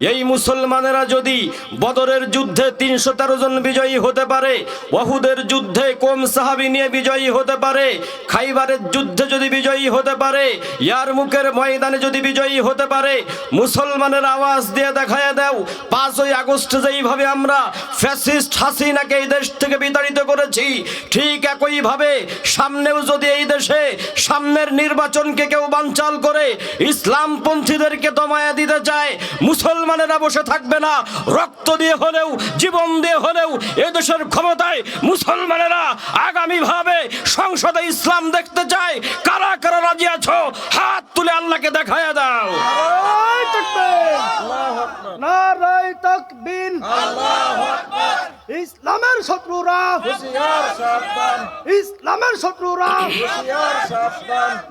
এই মুসলমানেরা যদি বদরের যুদ্ধে তিনশো তেরো জন বিজয়ী হতে পারে, ওয়াহুদের যুদ্ধে কোম সাহাবি নিয়ে বিজয়ী হতে পারে, খাইবারের যুদ্ধে যদি বিজয়ী হতে পারে ইয়ার মুখের ময়দানে যদি বিজয়ী হতে পারে, মুসলমানের আওয়াজ দিয়ে দেখায় দাও, পাঁচই আগস্ট যেইভাবে আমরা ফ্যাসিস্ট হাসিনাকে এই দেশ থেকে বিতাড়িত করেছি, ঠিক একইভাবে সামনেও যদি এই দেশে সামনের নির্বাচনকে কেউ বাঞ্চাল করে, ইসলামপন্থীদেরকে দমায়া দিতে চায় মুসলমানেরা বসে থাকবে না। রক্ত দিয়ে হলেও জীবন দিয়ে হলেও এদেশের ক্ষমতায় মুসলমানেরা আগামী ভাবে সংসদে ইসলাম দেখতে চায়। কারা কারা রাজি আছো? হাত তুলে আল্লাহকে দেখায় দাও। ইসলামের শত্রুরা। ইসলামের শত্রুরা।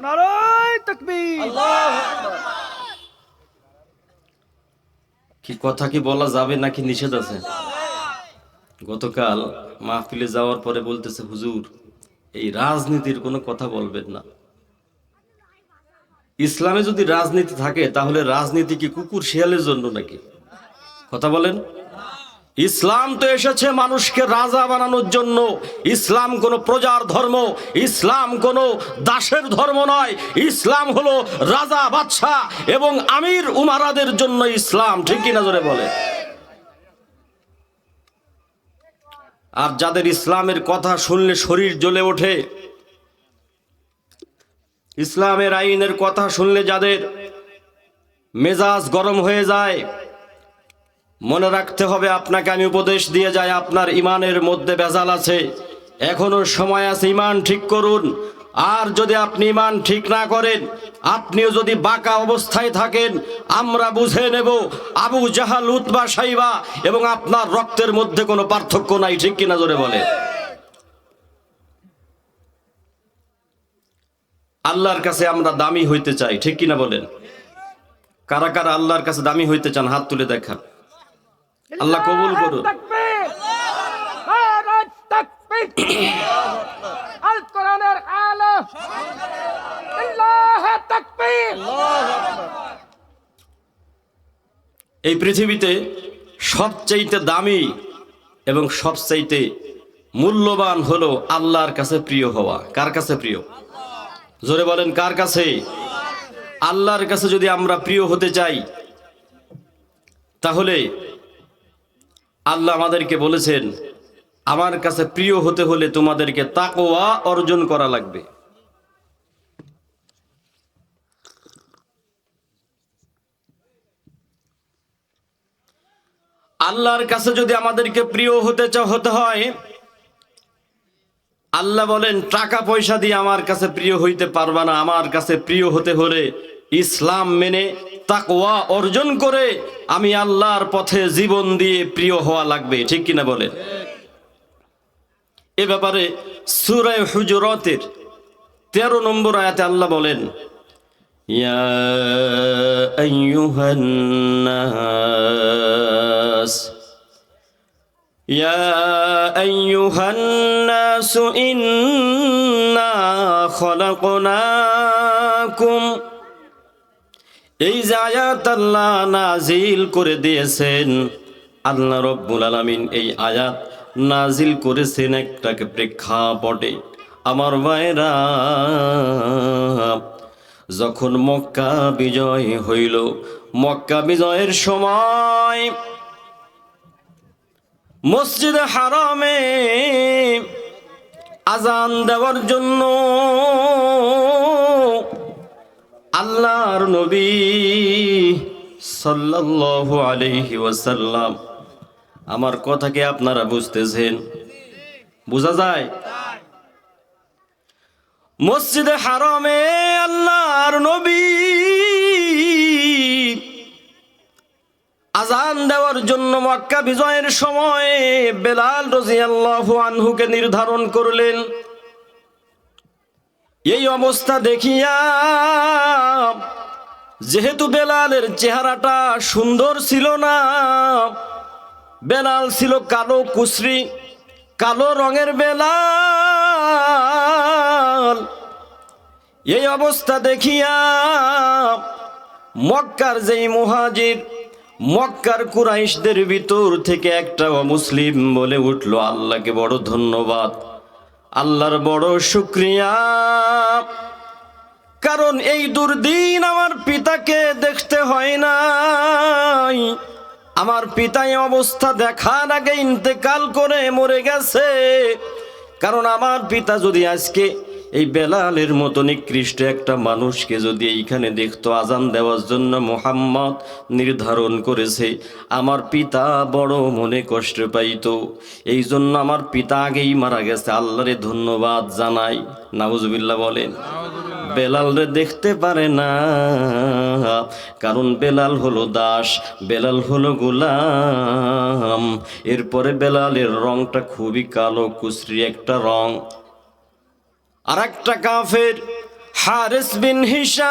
নারায় তাকবীর। কি কথা কি বলা যাবে নাকি নিষেধ আছে? গতকাল মাহফিলে যাওয়ার পরে বলতেছে, হুজুর, এই রাজনীতির কোনো কথা বলবেন না। ইসলামে যদি রাজনীতি থাকে, তাহলে রাজনীতি কি কুকুর শিয়ালের জন্য নাকি? কথা বলেন। ইসলাম তো এসেছে মানুষকে রাজা বানানোর জন্য। ইসলাম কোনো প্রজার ধর্ম, ইসলাম কোনো দাসের ধর্ম নয়। ইসলাম হলো রাজা বাদশাহ এবং আমির উমারাদের জন্য ইসলাম, ঠিক কিনা জোরে বলে? আর যাদের ইসলামের কথা শুনলে শরীর জ্বলে ওঠে, ইসলামের আইনের কথা শুনলে যাদের মেজাজ গরম হয়ে যায় মনে রাখতে হবে, আপনাকে আমি উপদেশ দিয়ে যাই, আপনার ইমানের মধ্যে বেজাল আছে। এখনও সময় আছে, ইমান ঠিক করুন। আর যদি আপনি ইমান ঠিক না করেন, আপনিও যদি বাঁকা অবস্থায় থাকেন, আমরা বুঝে নেব, আবু জাহাল, উতবা, সাইবা, এবং আপনার রক্তের মধ্যে কোনো পার্থক্য নাই, ঠিক কিনা জোরে বলে আল্লাহর কাছে আমরা দামি হইতে চাই, ঠিক কিনা বলেন? কারা কারা আল্লাহর কাছে দামি হইতে চান, হাত তুলে দেখান। আল্লাহ কবুল করুন। তাকবীর। নারায় তাকবীর। আল কোরআনের আলো। আল্লাহ তাকবীর। এই পৃথিবীতে সবচাইতে দামি এবং সবচাইতে মূল্যবান হলো আল্লাহর কাছে প্রিয় হওয়া। কার কাছে প্রিয়? জোরে বলেন কার কাছে? আল্লাহর কাছে যদি আমরা প্রিয় হতে চাই তাহলে আল্লাহ আমাদেরকে বলেছেন, আমার কাছে প্রিয় হতে হলে তোমাদেরকে তাকোয়া অর্জন করা লাগবে। আল্লাহর কাছে যদি আমাদেরকে প্রিয় হতে হতে হয়, আল্লাহ বলেন, টাকা পয়সা দিয়ে আমার কাছে প্রিয় হইতে পারবা না। আমার কাছে প্রিয় হতে হলে ইসলাম মেনে তাকওয়া অর্জন করে আমি আল্লাহর পথে জীবন দিয়ে প্রিয় হওয়া লাগবে ঠিক কিনা বলেন এ ব্যাপারে সুরায় হুজুরতের তেরো নম্বর আয়াতে আল্লাহ বলেন ইয়া আইয়ুহান নাস يا أيها الناس إنا خلقناكم এই আয়াত আল্লাহ নাজিল করে দিয়েছেন, আল্লাহ রব্বুল আলামিন এই আয়াত নাজিল করেছেন একটাকে প্রেক্ষাপটে। আমার ভাইরা, যখন মক্কা বিজয় হইল, মক্কা বিজয়ের সময় মসজিদে হারামে আজান দেওয়ার জন্য আল্লাহর নবী সাল্লাল্লাহু আলাইহি ওয়াসাল্লাম। আমার কথাকে আপনারা বুঝতেছেন? বোঝা যায়? মসজিদে হারামে আল্লাহর নবী আজান দেওয়ার জন্য মক্কা বিজয়ের সময় বেলাল রাদিয়াল্লাহু আনহুকে নির্ধারণ করলেন। এই অবস্থা দেখিয়া যেহেতু বেলালের চেহারাটা সুন্দর ছিল না, বেলাল ছিল কালো কুসরি কালো রঙের বেলাল। এই অবস্থা দেখিয়া মক্কার যেই মুহাজির, মক্কার কুরাইশদের ভিতর থেকে একটা মুসলিম বলে উঠল, আল্লাহকে বড় ধন্যবাদ। আল্লাহর বড় শুক্রিয়া। কারণ এই দুর্দিন আমার পিতাকে দেখতে হয় নাই। আমার পিতা এই অবস্থা দেখার আগে ইন্তেকাল করে মরে গেছে। কারণ আমার পিতা যদি আজকে এই বেলালের মতো নিকৃষ্ট একটা মানুষকে যদি এইখানে দেখতো আজান দেওয়ার জন্য মোহাম্মদ নির্ধারণ করেছে আমার পিতা বড় মনে কষ্ট পাইতো। এই জন্য আমার পিতা আগেই মারা গেছে। আল্লাহরে ধন্যবাদ জানাই। নাউজুবিল্লাহ বলেন। বেলাল রে দেখতে পারে না। কারণ বেলাল হলো দাস বেলাল হলো গোলাম। এরপরে বেলালের রংটা খুবই কালো কুসরি একটা রং। আর একটা কাফের, হারেস বিন হিসাম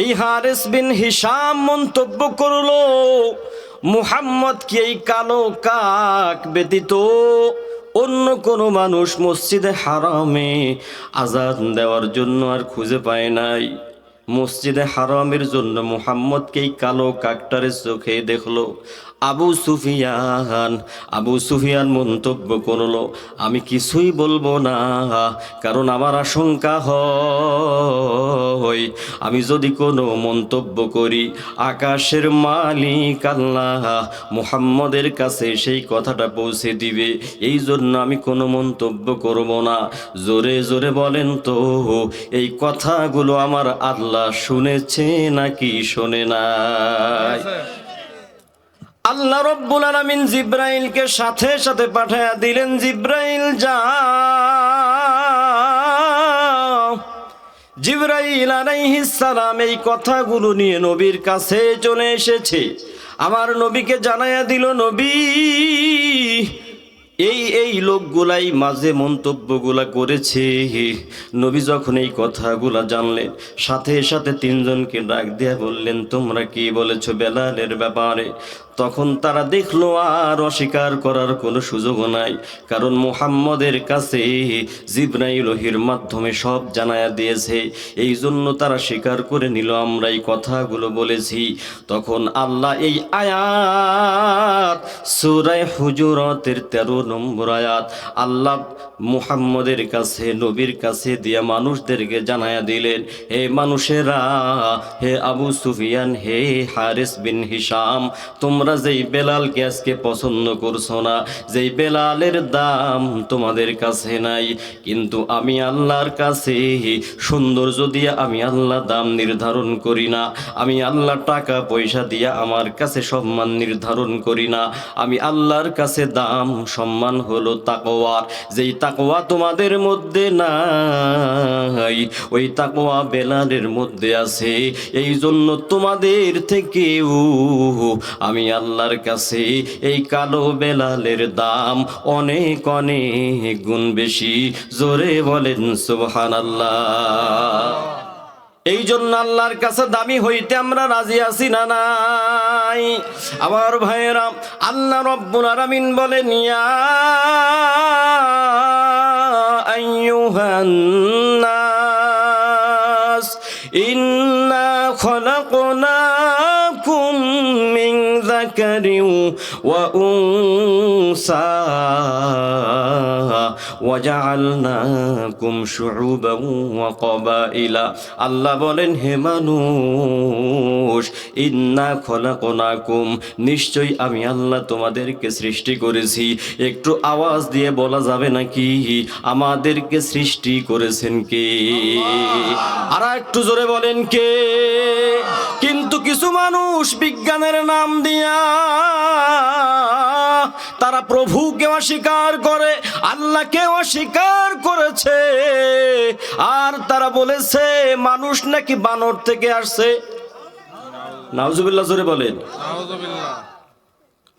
এই হারেস বিন হিসাম মন্তব্য করল, মুহাম্মদ কি এই কালো কাক ব্যতীত অন্য কোনো মানুষ মসজিদে হারামে আজাদ দেওয়ার জন্য আর খুঁজে পায় নাই? মসজিদে হারামের জন্য মুহাম্মদকে এই কালো কাকটারের চোখে দেখল? আবু সুফিয়ান আবু সুফিয়ান মন্তব্য করল, আমি কিছুই বলব না, কারণ আমার আশঙ্কা হয়। আমি যদি কোনো মন্তব্য করি, আকাশের মালিক আল্লাহ মুহাম্মদের কাছে সেই কথাটা পৌঁছে দিবে। এই জন্য আমি কোনো মন্তব্য করব না। জোরে জোরে বলেন তো, এই কথাগুলো আমার আল্লাহ শুনেছে নাকি শোনে নাই? আল্লাহ রব্বুল আলামিন জিব্রাইলকে সাথে সাথে পাঠায়া দিলেন, জিব্রাইল যা জিব্রাইল সালাম এই কথাগুলো নিয়ে নবীর কাছে চলে এসেছে। আমার নবীকে জানাইয়া দিল, নবী, এই এই লোকগুলাই মাঝে মন্তব্যগুলা করেছে। নবী যখন এই কথাগুলা জানলেন, সাথে সাথে তিনজনকে ডাক দিয়ে বললেন, তোমরা কি বলেছ বেলালের ব্যাপারে? তখন তারা দেখল আর অস্বীকার করার কোনো সুযোগ নাই। কারণ মুহাম্মদের কাছে জিব্রাইলহির মাধ্যমে সব জানায়া দিয়েছে। এই জন্য তারা স্বীকার করে নিল, আমরা এই কথাগুলো বলেছি। তখন আল্লাহ এই আয়াত সুরায় হুজুরতের তেরো নম্বর আয়াত, আল্লাহ মুহাম্মদের কাছে, নবীর কাছে দিয়া মানুষদেরকে জানায়া দিলেন, হে মানুষেরা, হে আবু সুফিয়ান, হে হারিস বিন হিসাম তোমরা যেই বেলালকে আজকে পছন্দ করছ না, যেই বেলালের দাম তোমাদের কাছে নাই, কিন্তু আমি আল্লাহর কাছে সৌন্দর্য দিয়ে আমি আল্লাহ দাম নির্ধারণ করি না, আমি আল্লাহ টাকা পয়সা দিয়ে আমার কাছে সম্মান নির্ধারণ করি না, আমি আল্লাহর কাছে দাম সম্মান হলো তাকওয়ার যেই তাকোয়া তোমাদের মধ্যে নাই, ওই তাকোয়া বেলালের মধ্যে আছে এই জন্য তোমাদের থেকেও আমি আল্লাহর কাছে এই কালো বেলালের দাম অনেক অনেক গুণ বেশি। জোরে বলেন সুবহান আল্লাহ এই জন্য আল্লাহর কাছে দামি হইতে আমরা রাজি আছি না নাই? আবার ভাইয়েরা, আল্লাহ রব্বুল আলামিন বলেন, ইয়া আইয়ুহান নাস, ইন্না খলাকনাকুম মিন যাকারিন ওয়া উনসা وجعلناكم شعوبا وقبائلا আল্লাহ বলেন হে মানুষ ইন্না খলাকনাকুম নিশ্চয়ই আমি আল্লাহ তোমাদেরকে সৃষ্টি করেছি একটু আওয়াজ দিয়ে বলা যাবে নাকি আমাদেরকে সৃষ্টি করেছেন কে আর একটু জোরে বলেন কে কিন্তু কিছু মানুষ বিজ্ঞানের নাম দিয়া তারা প্রভুকে অস্বীকার করে আল্লাহকে অস্বীকার করেছে। আর তারা বলেছে মানুষ নাকি বানর থেকে আসছে। নাউজুবিল্লাহ জোরে বলেন।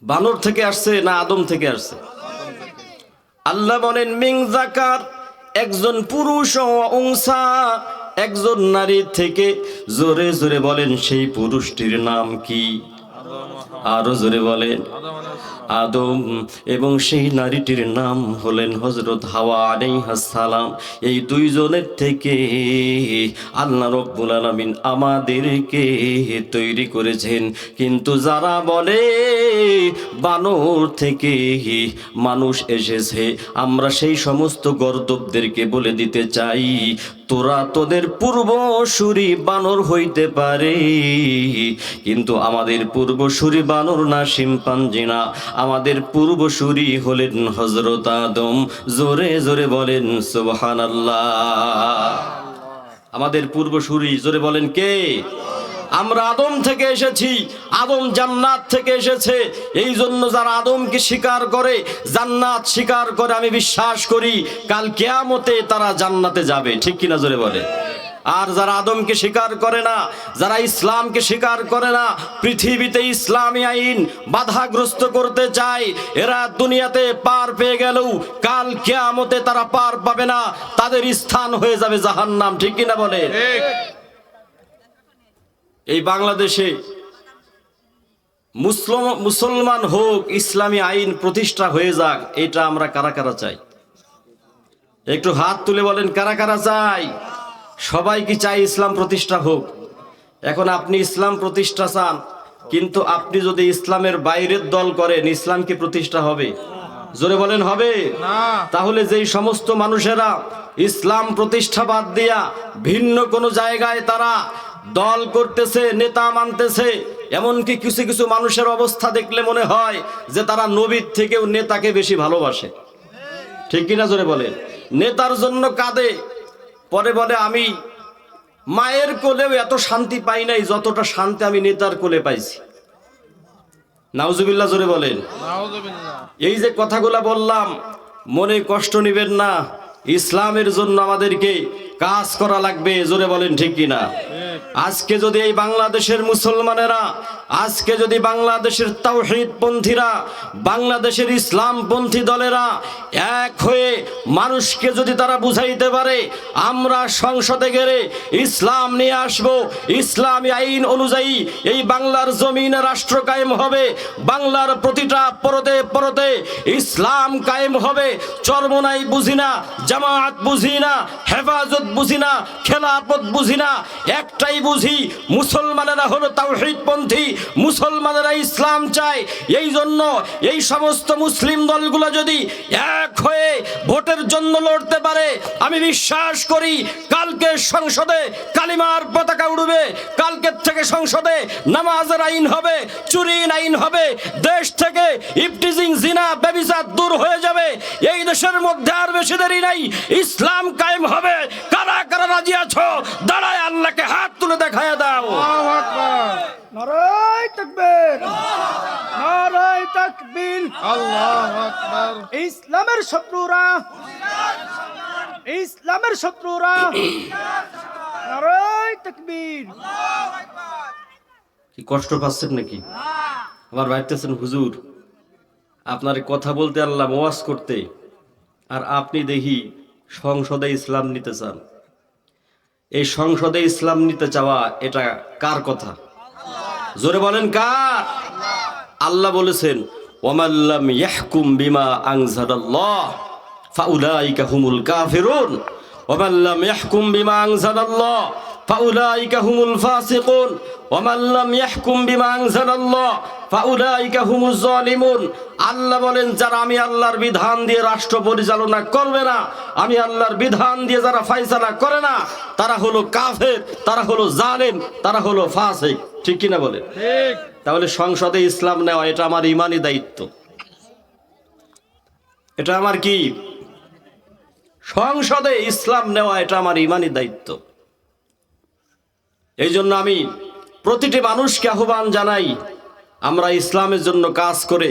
বানর থেকে আসছে না আদম থেকে আসছে? আল্লাহ বলেন মিং জাকার একজন পুরুষ উংসা একজন নারী থেকে। জোরে জোরে বলেন সেই পুরুষটির নাম কি? আরও জোরে বলেন আদম এবং সেই নারীটির নাম হলেন হজরত হাওয়া আলাইহাস সালাম। এই দুইজনের থেকে আল্লাহ রব্বুল আলামিন আমাদেরকে তৈরি করেছেন। কিন্তু যারা বলে, বানর থেকে মানুষ এসেছে, আমরা সেই সমস্ত গর্দবদেরকে বলে দিতে চাই। তোরা তোদের পূর্বসূরি বানর হইতে পারে। কিন্তু আমাদের পূর্বসূরি বানর না শিম্পাঞ্জি না। আমাদের পূর্বসূরি হলেন হজরত আদম। জোরে জোরে বলেন সুবহান আমাদের পূর্বসূরি, জোরে বলেন কে? আমরা আদম থেকে এসেছি, আদম জান্নাত থেকে এসেছে। এই জন্য যারা আদমকে স্বীকার করে, জান্নাত স্বীকার করে, আমি বিশ্বাস করি, কাল কেয়ামতে তারা জান্নাতে যাবে। ঠিক কিনা জোরে বলে? আর যারা আদমকে স্বীকার করে না, যারা ইসলামকে স্বীকার করে না, পৃথিবীতে ইসলামী আইন বাধাগ্রস্ত করতে চায়, এরা দুনিয়াতে পার পেয়ে গেলেও কাল কেয়ামতে তারা পার পাবে না, তাদের স্থান হয়ে যাবে জাহান্নাম। ঠিক কিনা বলে? এই বাংলাদেশে মুসলমান মুসলমান হোক ইসলামী আইন প্রতিষ্ঠা হয়ে যাক এটা আমরা কারা কারা চাই? একটু হাত তুলে বলেন কারা কারা চাই? সবাই কি চাই ইসলাম প্রতিষ্ঠা হোক? এখন আপনি ইসলাম প্রতিষ্ঠা চান কিন্তু আপনি যদি ইসলামের বাইরের দল করেন ইসলাম কি প্রতিষ্ঠা হবে? জোরে বলেন হবে? তাহলে যেই সমস্ত মানুষেরা ইসলাম প্রতিষ্ঠা বাদ দিয়া ভিন্ন কোনো জায়গায় তারা দল করতেছে নেতা মানতেছে এমনকি কিছু কিছু মানুষের অবস্থা দেখলে মনে হয় যে তারা নবীর থেকেও নেতাকে বেশি ভালোবাসে। ঠিক কিনা জোরে বলেন? নেতার জন্য কাঁদে পরে বলে আমি মায়ের কোলেও এত শান্তি পাই নাই যতটা শান্তি আমি নেতার কোলে পাইছি। নাউজুবিল্লাহ জোরে বলেন। এই যে কথাগুলা বললাম মনে কষ্ট নিবেন না। ইসলামের জন্য আমাদেরকে কাজ করা লাগবে, জোরে বলেন ঠিক কিনা? আজকে যদি এই বাংলাদেশের মুসলমানেরা, আজকে যদি বাংলাদেশের তাওহীদ পন্থীরা, বাংলাদেশের ইসলাম পন্থী দলেরা এক হয়ে মানুষকে যদি তারা বুঝাইতে পারে, আমরা সংসদে গেলে ইসলাম নিয়ে আসব, ইসলামী আইন অনুযায়ী এই বাংলার জমিনে রাষ্ট্র কায়েম হবে, বাংলার প্রতিটা পরতে পরতে ইসলাম কায়েম হবে চরমনাই বুঝি না জামাত বুঝি না হেফাজত বুঝি না, খেলাপথ বুঝি না, একটাই বুঝি, মুসলমানেরা হলো মুসলমানেরা ইসলাম চায়। এই জন্য এই সমস্ত মুসলিম দলগুলো যদি এক হয়ে ভোটের জন্য লড়তে পারে, আমি বিশ্বাস করি কালকে সংসদে কালিমার পতাকা উড়বে, কালকের থেকে সংসদে নামাজের আইন হবে, চুরির আইন হবে, দেশ থেকে ইফটিজিং জিনা ব্যবিচার দূর হয়ে যাবে। এই দেশের মধ্যে আর বেশি দেরি নাই, ইসলাম কায়েম হবে। কারা কারা রাজি আছো? দাঁড়ায় আল্লাহকে হাত তুলে দেখায় দাও। নারায় তাকবীর। নারায় তাকবীর। ইসলামের শত্রুরা। ইসলামের শত্রুরা। নারায় তাকবীর। কি কষ্ট পাচ্ছেন নাকি? আমার ভাবতেছেন হুজুর। আপনার কথা বলতে আল্লাহ ওয়াজ করতে। আর আপনি দেখি সংসদে ইসলাম নিতে চান। এই সংসদে ইসলাম নিতে চাওয়া এটা কার কথা? জোরে বলেন কার? আল্লাহ বলেছেন ওমাল্লাম ইয়াহকুম বিমা হুমুল ওমাল্লাম ইয়াহকুম বিমা আনজালাল্লাহ ফাউলাইকা হুমুল ফাসিকুন ওমাল্লাম ইয়াহকুম বিমা আনজালাল্লাহ ফাউলাইকা হুমুজ জালিমুন। আল্লাহ বলেন যারা আমি আল্লাহর বিধান দিয়ে রাষ্ট্র পরিচালনা করবে না আমি আল্লাহর বিধান দিয়ে যারা ফাইসালা করে না তারা হলো কাফের তারা হলো জালেম তারা হলো ফাসিক। ঠিক কিনা বলে তাহলে সংসদে ইসলাম নেওয়া এটা আমার ইমানি দায়িত্ব। এটা আমার কি? সংসদে ইসলাম নেওয়া এটা আমার ইমানি দায়িত্ব। এই জন্য আমি প্রতিটি মানুষকে আহ্বান জানাই আমরা ইসলামের জন্য কাজ করে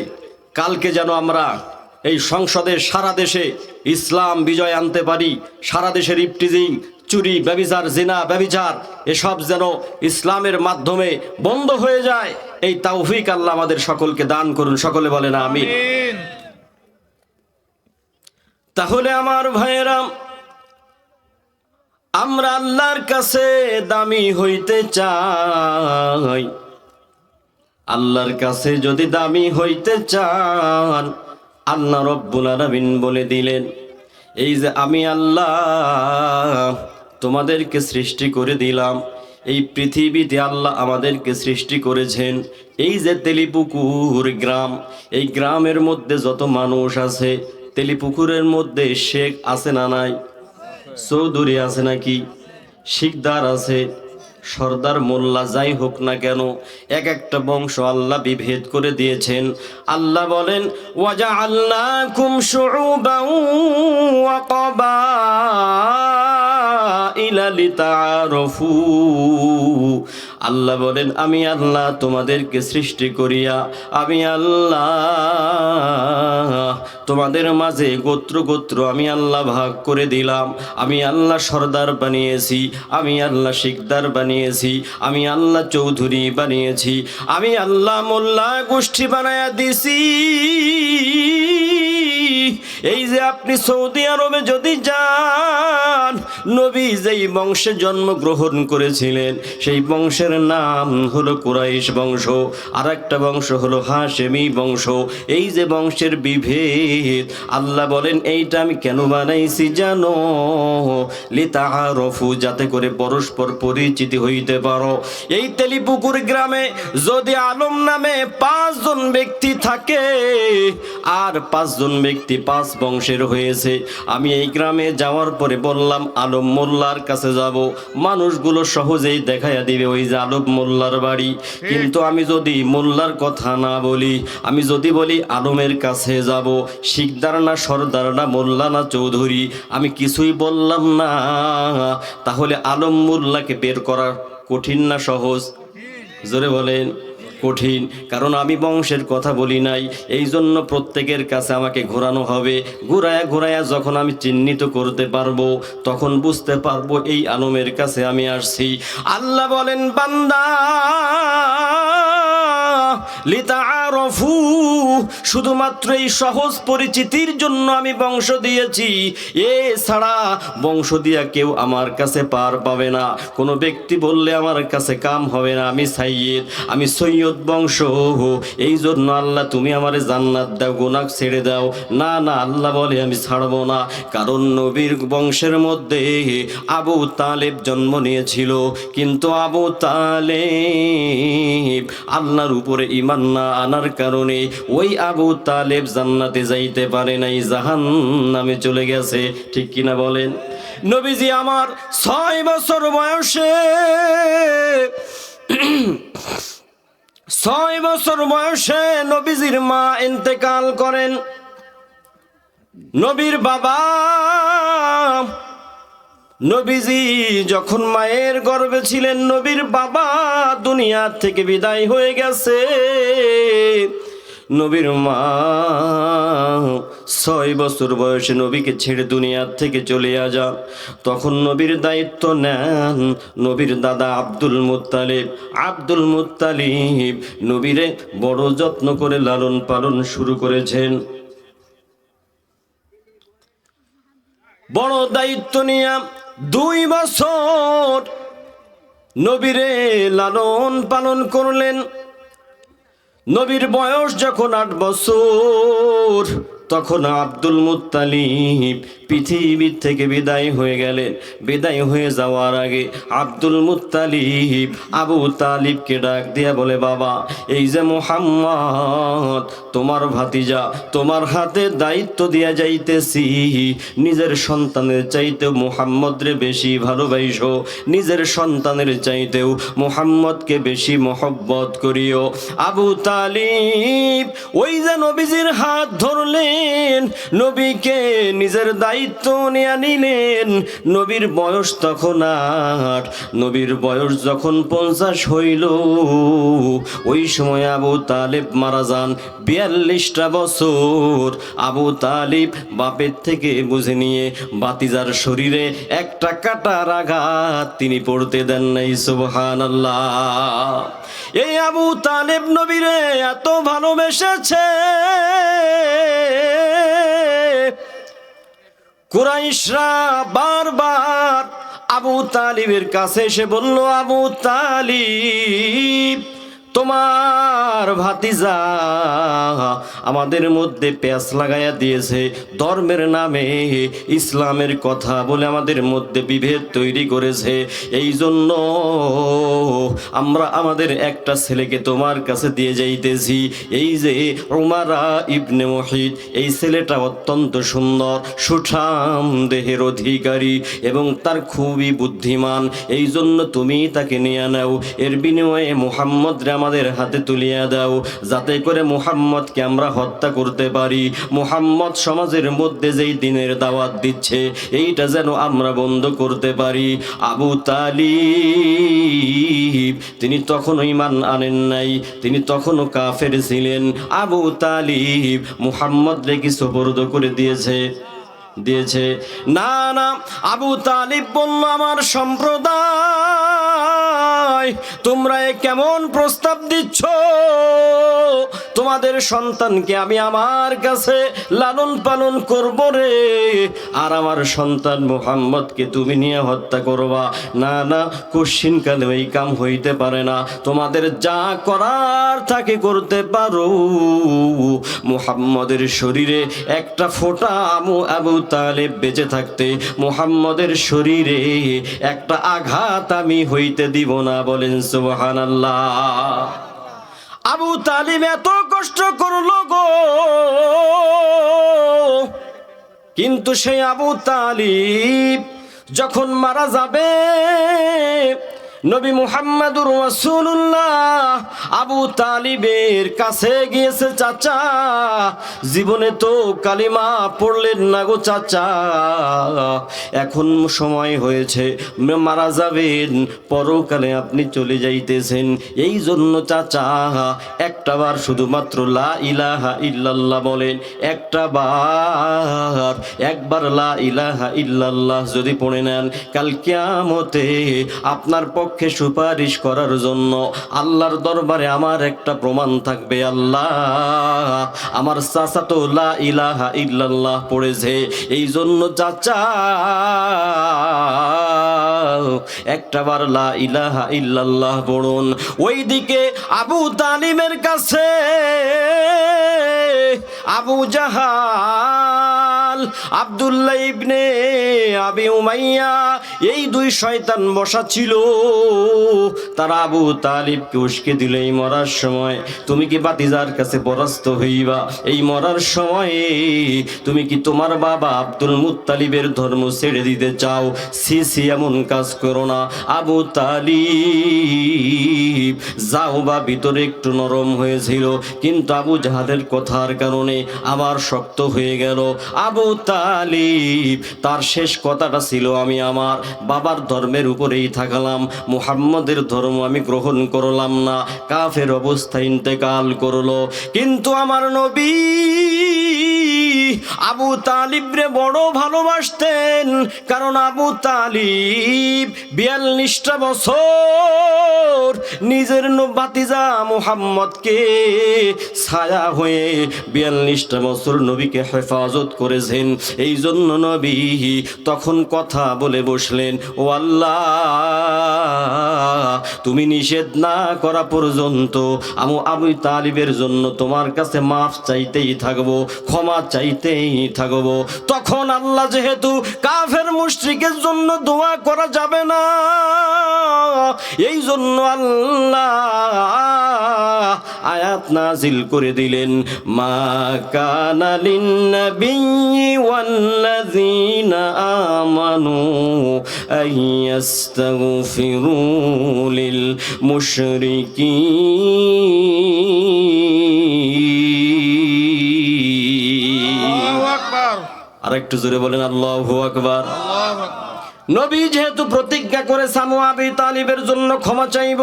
কালকে যেন আমরা এই সংসদে সারা দেশে ইসলাম বিজয় আনতে পারি সারা দেশের ইফটিজিং চুরি ব্যবিচার জিনা ব্যবিচার এসব যেন ইসলামের মাধ্যমে বন্ধ হয়ে যায় এই তাওফিক আল্লাহ আমাদের সকলকে দান করুন সকলে বলে না আমি তাহলে আমার ভাইয়েরাম আমরা আল্লাহর কাছে দামি হইতে চাই। আল্লাহর কাছে যদি দামি হইতে চান, আল্লাহ রব্বুল আলামিন বলে দিলেন, এই যে আমি আল্লাহ তোমাদেরকে সৃষ্টি করে দিলাম, এই পৃথিবীতে আল্লাহ আমাদেরকে সৃষ্টি করেছেন, এই যে তেলিপুকুর গ্রাম, এই গ্রামের মধ্যে যত মানুষ আছে, তেলিপুকুরের মধ্যে শেখ আছে না নাই? চৌধুরী আছে নাকি? শিকদার আছে। সর্দার মোল্লা যাই হোক না কেন, এক একটা বংশ আল্লাহ বিভেদ করে দিয়েছেন। আল্লাহ বলেন ওয়াজা আল্লাহ কুম আল্লাহ বলেন, আমি আল্লাহ তোমাদেরকে সৃষ্টি করিয়া, আমি আল্লাহ তোমাদের মাঝে গোত্র গোত্র আমি আল্লাহ ভাগ করে দিলাম। আমি আল্লাহ সর্দার বানিয়েছি, আমি আল্লাহ শিকদার বানিয়েছি, আমি আল্লাহ চৌধুরী বানিয়েছি, আমি আল্লাহ মোল্লা গোষ্ঠী বানায়া দিছি। এই যে আপনি সৌদি আরবে যদি যান, নবী যেই বংশে জন্মগ্রহণ করেছিলেন, সেই বংশের নাম হলো কুরাইশ বংশ আর একটা বংশ হলো হাশেমি বংশ। এই যে বংশের বিভেদ, আল্লাহ বলেন, এইটা আমি কেন বানাইছি জানো? লিতা রফু যাতে করে পরস্পর পরিচিতি হইতে পারো। এই তেলিপুকুর গ্রামে যদি আলম নামে পাঁচজন ব্যক্তি থাকে, আর পাঁচজন ব্যক্তি পাঁচ বংশের হয়েছে। আমি এই গ্রামে যাওয়ার পরে বললাম, আলম মোল্লার কাছে যাব। মানুষগুলো সহজেই দেখাইয়া দিবে ওই যে আলম মোল্লার বাড়ি। কিন্তু আমি যদি মোল্লার কথা না বলি, আমি যদি বলি আলমের কাছে যাব, শিকদার না সর্দার না মোল্লা না চৌধুরী, আমি কিছুই বললাম না। তাহলে আলম মোল্লাকে বের করা কঠিন না সহজ? জোরে বলেন। কঠিন, কারণ আমি বংশের কথা বলি নাই। এই জন্য প্রত্যেকের কাছে আমাকে ঘোরানো হবে। ঘুরায়া ঘুরায়া যখন আমি চিহ্নিত করতে পারব, তখন বুঝতে পারব এই আলমের কাছে আমি আসছি। আল্লাহ বলেন, বান্দা! লিতাআরফু, শুধুমাত্র এই সহজ পরিচিতির জন্য আমি বংশ দিয়েছি। এ ছাড়া বংশ দিয়া কেউ আমার কাছে পার পাবে না। কোনো ব্যক্তি বললে আমার কাছে কাম হবে না। আমি সাইয়দ আমি সৈয়দ বংশ। এই জন্য আল্লাহ তুমি আমারে জান্নাত দাও গোনাক ছেড়ে দাও। না না, আল্লাহ বলে আমি ছাড়বো না। কারণ নবীর বংশের মধ্যে আবু তালেব জন্ম নিয়েছিল। কিন্তু আবু তালেব আল্লাহর উপরে ইমান না আনার কারণে ওই আবু তালেব জান্নাতে যাইতে পারে নাই জাহান নামে চলে গেছে। ঠিক কিনা বলেন? নবীজি আমার ছয় বছর বয়সে ছয় বছর বয়সে নবীজির মা ইন্তেকাল করেন। নবীর বাবা নবীজি যখন মায়ের গর্ভে ছিলেন, নবীর বাবা দুনিয়া থেকে বিদায় হয়ে গেছে। নবীর মা ছয় বছর বয়সে নবীকে ছেড়ে দুনিয়ার থেকে চলে যান তখন নবীর দায়িত্ব নেন নবীর দাদা আব্দুল মুত্তালিব। আব্দুল মুত্তালিব নবীরে বড় যত্ন করে লালন পালন শুরু করেছেন। বড় দায়িত্ব নিয়ে দুই বছর নবীরে লালন পালন করলেন। নবীর বয়স যখন আট বছর তখন আব্দুল মুত্তালিব পৃথিবীর থেকে বিদায় হয়ে গেলেন। বিদায় হয়ে যাওয়ার আগে আব্দুল মুত্তালিব আবু তালিবকে ডাক দিয়া বলে, বাবা, এই যে মোহাম্মদ, তোমার ভাতিজা, তোমার হাতে দায়িত্ব দিয়া যাইতেছি। নিজের সন্তানের চাইতেও মোহাম্মদ রে বেশি ভালোবাইসো নিজের সন্তানের চাইতেও মোহাম্মদকে বেশি মহব্বত করিও। আবু তালিব ওই যে নবীজির হাত ধরলেন। নবীকে নিজের দায়িত্ব নিয়ে নিলেন। নবীর বয়স তখন আট, নবীর বয়স যখন পঞ্চাশ হইল। ওই সময় আবু তালেব মারা যান বিয়াল্লিশটা বছর। আবু তালিব বাপের থেকে বুঝে নিয়ে বাতিজার শরীরে একটা কাটার আঘাত তিনি পড়তে দেন নাই সুবহান এই আবু তালেব নবীরে এত ভালোবেসেছে। কুরাইশরা বারবার আবু তালিবের কাছে এসে বলল আবু তালিব তোমার ভাতিজা আমাদের মধ্যে প্যাঁচ লাগাইয়া দিয়েছে। ধর্মের নামে ইসলামের কথা বলে আমাদের মধ্যে বিভেদ তৈরি করেছে। এই জন্য আমরা আমাদের একটা ছেলেকে তোমার কাছে দিয়ে যাইতেছি। এই যে উমারা ইবনে মহিদ এই ছেলেটা অত্যন্ত সুন্দর, সুঠাম দেহের অধিকারী এবং তার খুবই বুদ্ধিমান। এই জন্য তুমি তাকে নিয়ে নাও। এর বিনিময়ে মুহাম্মদরে আমাদের হাতে তুলিয়া দাও, যাতে করে মুহাম্মদকে আমরা হত্যা করতে পারি। মুহাম্মদ সমাজের মধ্যে যেই দিনের দাওয়াত দিচ্ছে, এইটা যেন আমরা বন্ধ করতে পারি। আবু তালিব, তিনি তখনও ইমান আনেন নাই, তিনি তখনও কাফের ছিলেন। আবু তালিব মুহাম্মদ রেখে সোপর্দ করে দিয়েছে দিয়েছে। না না, আবু তালিব বলল, আমার সম্প্রদায় তোমরা এ কেমন প্রস্তাব দিচ্ছ? তোমাদের সন্তানকে আমি আমার কাছে লালন পালন করব রে। আর আমার সন্তান মুহাম্মদকে তুমি নিয়ে হত্যা করবা। না না কশিন কালে এই কাম হইতে পারে না। তোমাদের যা করার তাকে করতে পারো। মুহাম্মদের শরীরে একটা ফোঁটা আমু আবু তালে বেঁচে থাকতে, মোহাম্মদের শরীরে একটা আঘাত আমি হইতে দিব না বলেন, সুবহানাল্লাহ। আবু তালিম এত কষ্ট করল গো। কিন্তু সেই আবু তালিব যখন মারা যাবে নবী মুহাম্মদুর রাসূলুল্লাহ আবু তালিবের কাছে গিয়েছে, চাচা, জীবনে তো কালিমা পড়লেন না গো চাচা। এখন সময় হয়েছে, মারা যাবেন, পরকালে আপনি চলে যাইতেছেন। এই জন্য চাচা, একটা বার শুধুমাত্র লা ইলাহা ইল্লাল্লাহ বলেন, একটা বার, একবার লা ইলাহা ইল্লাল্লাহ যদি পড়ে নেন, কাল কিয়ামতে আপনার পক্ষে সুপারিশ করার জন্য আল্লাহর দরবারে আমার একটা প্রমাণ থাকবে, আল্লাহ। আমার চাচা তো লা ইলাহা ইল্লাল্লাহ পড়েছে এই জন্য চাচা একটা বার লা ইলাহা ইল্লাল্লাহ পড়ুন। ওইদিকে আবু তালিমের কাছে আবু জাহাল আব্দুল্লাহ ইবনে আবি উমাইয়া। এই দুই শয়তান বসা ছিল। তারা আবু তালিবকে উস্কে দিল, এই মরার সময় তুমি কি বাতিজার কাছে পরাস্ত হইবা? এই মরার সময়ে তুমি কি তোমার বাবা আব্দুল ধর্ম ছেড়ে দিতে চাও? সি সি এমন কাজ করো না। আবু তালিব, যাও বা ভিতরে একটু নরম হয়েছিল। কিন্তু আবু জাহালের কথার কারণে আবার শক্ত হয়ে গেল। আবু তালিব। তার শেষ কথাটা ছিল, আমি আমার বাবার ধর্মের উপরেই থাকলাম। মুহাম্মদের ধর্ম আমি গ্রহণ করলাম না। কাফের অবস্থা ইন্তেকাল করল। কিন্তু আমার নবী আবু তালিব রে বড় ভালোবাসতেন, কারণ আবু তালিব বিয়াল্লিশটা বছর নিজের বাতিজা মুহাম্মদকে ছায়া হয়ে বিয়াল্লিশটা বছর নবীকে হেফাজত করেছেন। এই জন্য নবী তখন কথা বলে বসলেন, ও আল্লাহ, তুমি নিষেধ না করা পর্যন্ত আমি আবু তালিবের জন্য তোমার কাছে মাফ চাইতেই থাকব, ক্ষমা চাইতেই থাকব। তখন আল্লাহ যেহেতু কাফের মুশরিকের জন্য দোয়া করা যাবে না এই জন্য আল্লাহ আয়াত নাজিল করে দিলেন, মা কানা লিন্নাবিয়্যি ওয়াল্লাযীনা আমানু আইয়াস্তাগফিরু লিল মুশরিকিন আর একটু জোরে বলেন, আল্লাহু আকবার। নবী যেহেতু প্রতিজ্ঞা করে সামু আবি তালিবের জন্য ক্ষমা চাইব,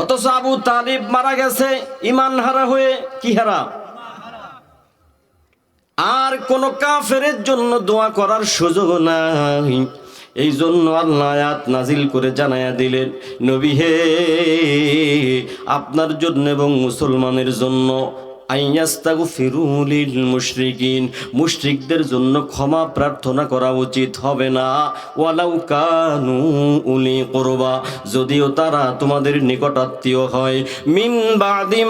অথচ আবু তালিব মারা গেছে ইমান হারা হয়ে কি হারা? আর কোন কাফেরের জন্য দোয়া করার সুযোগ নাই। এই জন্য আল্লাহ নাজিল করে জানায়া দিলেন, নবী হে, আপনার জন্য এবং মুসলমানের জন্য আইয়াস্তাগফিরুলিল মুশরিকিন। মুশরিকদের জন্য ক্ষমা প্রার্থনা করা উচিত হবে না। ওয়ালাউ কানু উলি করবা। যদিও তারা তোমাদের নিকটাত্মীয় হয়। মিন বাদি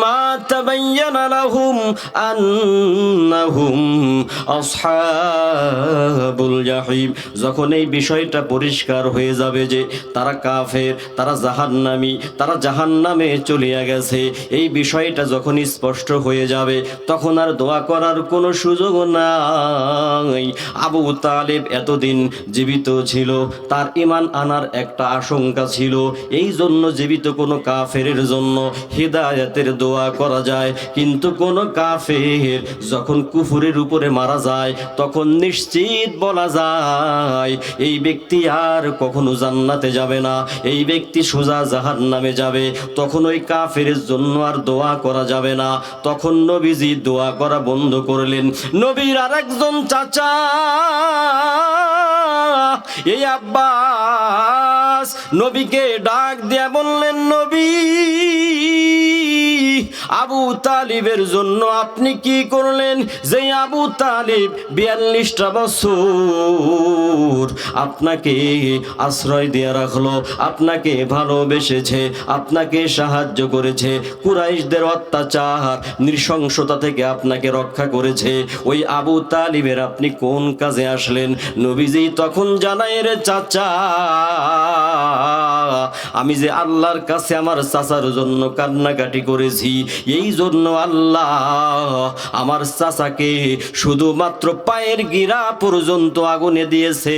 লাহুম আন্নাহুম আসহাবুল জাহিম। যখন এই বিষয়টা পরিষ্কার হয়ে যাবে যে তারা কাফের, তারা জাহান্নামি, তারা জাহান্নামে চলিয়া গেছে। এই বিষয়টা যখন স্পষ্ট হয়ে যাবে, তখন আর দোয়া করার কোনো সুযোগ নাই। আবু তালেব এতদিন জীবিত ছিল, তার ইমান আনার একটা আশঙ্কা ছিল। এই জন্য জীবিত কোনো কাফের জন্য হৃদায়তের দোয়া করা যায়। কিন্তু কোনো কাফের যখন কুফুরের উপরে মারা যায়, তখন নিশ্চিত বলা যায়, এই ব্যক্তি আর কখনো জান্নাতে যাবে না। এই ব্যক্তি সোজা জাহান নামে যাবে, তখন ওই কাফের জন্য আর দোয়া করা যাবে না। তখন নবীজি দোয়া করা বন্ধ করলেন। নবীর আর একজন চাচা, এই আব্বাস, নবীকে ডাক দিয়া বললেন, নবী আবু তালিবের জন্য আপনি কি করলেন? যে আবু তালিব বিয়াল্লিশটা বছর আপনাকে আশ্রয় দিয়ে রাখল, আপনাকে ভালোবেসেছে, আপনাকে সাহায্য করেছে, কুরাইশদের অত্যাচার, নৃশংসতা থেকে আপনাকে রক্ষা করেছে। ওই আবু তালিবের আপনি কোন কাজে আসলেন? নবীজি তখন জানাই রে চাচা আমি যে আল্লাহর কাছে আমার চাচার জন্য কান্নাকাটি করেছি, এই জন্য আল্লাহ আমার চাচাকে শুধুমাত্র পায়ের গিরা পর্যন্ত আগুনে দিয়েছে।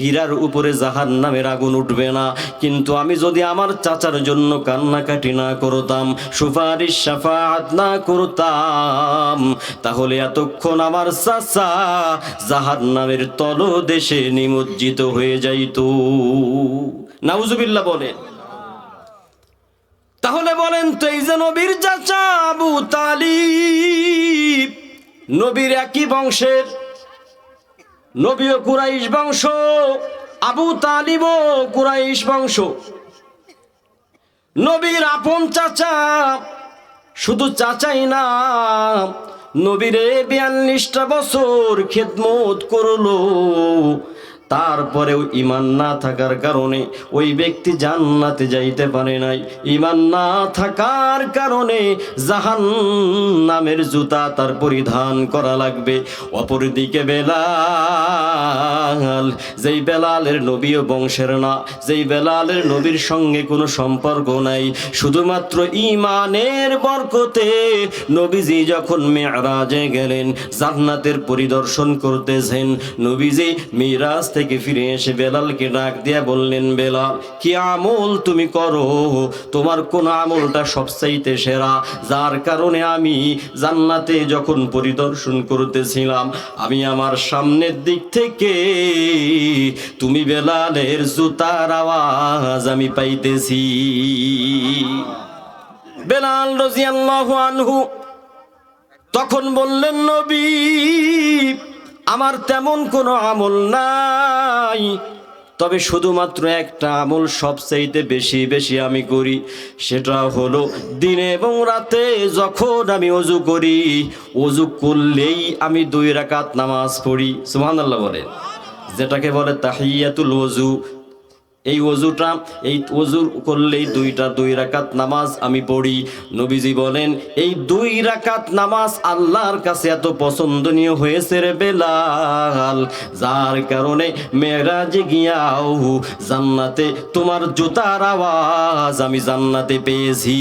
গিরার উপরে জাহান নামের আগুন উঠবে না। কিন্তু আমি যদি আমার চাচার জন্য কান্নাকাটি না করতাম, সুপারিশ সাফাত না করতাম, তাহলে এতক্ষণ আমার চাচা জাহান নামের তলদেশে নিমজ্জিত হয়ে যাইতো। নাউজুবিল্লাহ বলেন। তাহলে বলেন তো এই যে নবীর চাচা আবু তালিব, নবীর একই বংশের, নবীও কুরাইশ বংশ, আবু তালিবও কুরাইশ বংশ। নবীর আপন চাচা, শুধু চাচাই না, নবীরে বিয়াল্লিশটা বছর খেদমত করল। তারপরেও ইমান না থাকার কারণে ওই ব্যক্তি জান্নাতে যাইতে পারে নাই। ইমান না থাকার কারণে জাহান নামের জুতা তার পরিধান করা লাগবে। অপরদিকে বেলাল, যেই বেলালের নবীও বংশের না, যেই বেলালের নবীর সঙ্গে কোনো সম্পর্ক নাই। শুধুমাত্র ইমানের বরকতে নবীজি যখন মেয়ারাজে গেলেন, জান্নাতের পরিদর্শন করতেছেন, নবীজি মিরাজ থেকে ফিরে এসে বেলালকে ডাক দিয়া বললেন, বেলাল, কি আমল তুমি করো? তোমার কোন আমলটা সবচাইতে সেরা? যার কারণে আমি জান্নাতে যখন পরিদর্শন করতেছিলাম, আমি আমার সামনের দিক থেকে তুমি বেলালের জুতার আওয়াজ আমি পাইতেছি। বেলাল রাজিয়াল্লাহু আনহু তখন বললেন, নবী আমার তেমন কোনো আমল নাই। তবে শুধুমাত্র একটা আমল সবচাইতে বেশি বেশি আমি করি, সেটা হলো দিনে এবং রাতে যখন আমি অজু করি, অজু করলেই আমি দুই রাকাত নামাজ পড়ি। সুহান আল্লাহ বলেন। যেটাকে বলে তাহিয়াতুল ওযু এই অজুটা এই অজু করলেই দুইটা দুই রাকাত নামাজ আমি পড়ি। নবীজি বলেন, এই দুই রাকাত নামাজ আল্লাহর কাছে এত পছন্দনীয় হয়েছে রে বেলাল। যার কারণে মেরাজে গিয়াও, জান্নাতে তোমার জুতার আওয়াজ আমি জান্নাতে পেয়েছি।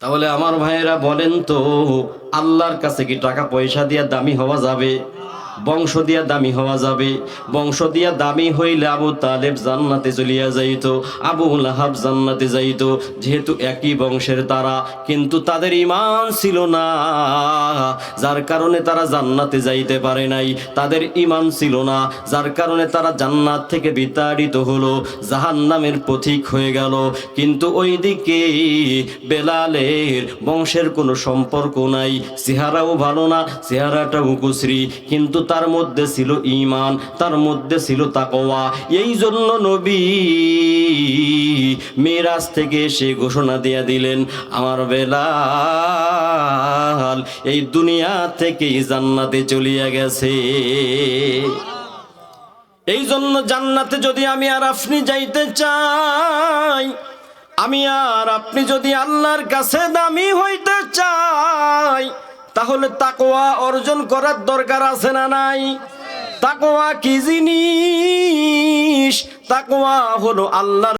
তাহলে আমার ভাইয়েরা বলেন তো, আল্লাহর কাছে কি টাকা পয়সা দিয়ে দামি হওয়া যাবে? বংশ দিয়া দামি হওয়া যাবে। বংশ দিয়া দামি হইলে আবু তালেব জান্নাতে চলিয়া যাইত। আবু লাহাব জান্নাতে যাইত, যেহেতু একই বংশের তারা, কিন্তু তাদের ইমান ছিল না। যার কারণে তারা জান্নাতে যাইতে পারে নাই, তাদের ইমান ছিল না। যার কারণে তারা জান্নাত থেকে বিতাড়িত হলো, জাহান্নামের পথিক হয়ে গেল। কিন্তু ওইদিকে বেলালের বংশের কোনো সম্পর্ক নাই। চেহারাও ভালো না, চেহারাটাও কুশ্রী কিন্তু তার মধ্যে ছিল ইমান তার মধ্যে ছিল তাকওয়া। এই জন্য নবী মিরাজ থেকে সে ঘোষণা দিয়ে দিলেন, আমার বেলাল এই দুনিয়া থেকেই জান্নাতে চলিয়া গেছে। এই জন্য জান্নাতে যদি আমি আর আপনি যাইতে চাই, আমি আর আপনি যদি আল্লাহর কাছে দামি হইতে চাই তাহলে তাকোয়া অর্জন করার দরকার আছে না নাই? তাকোয়া কি জিনিস? তাকোয়া হলো আল্লাহর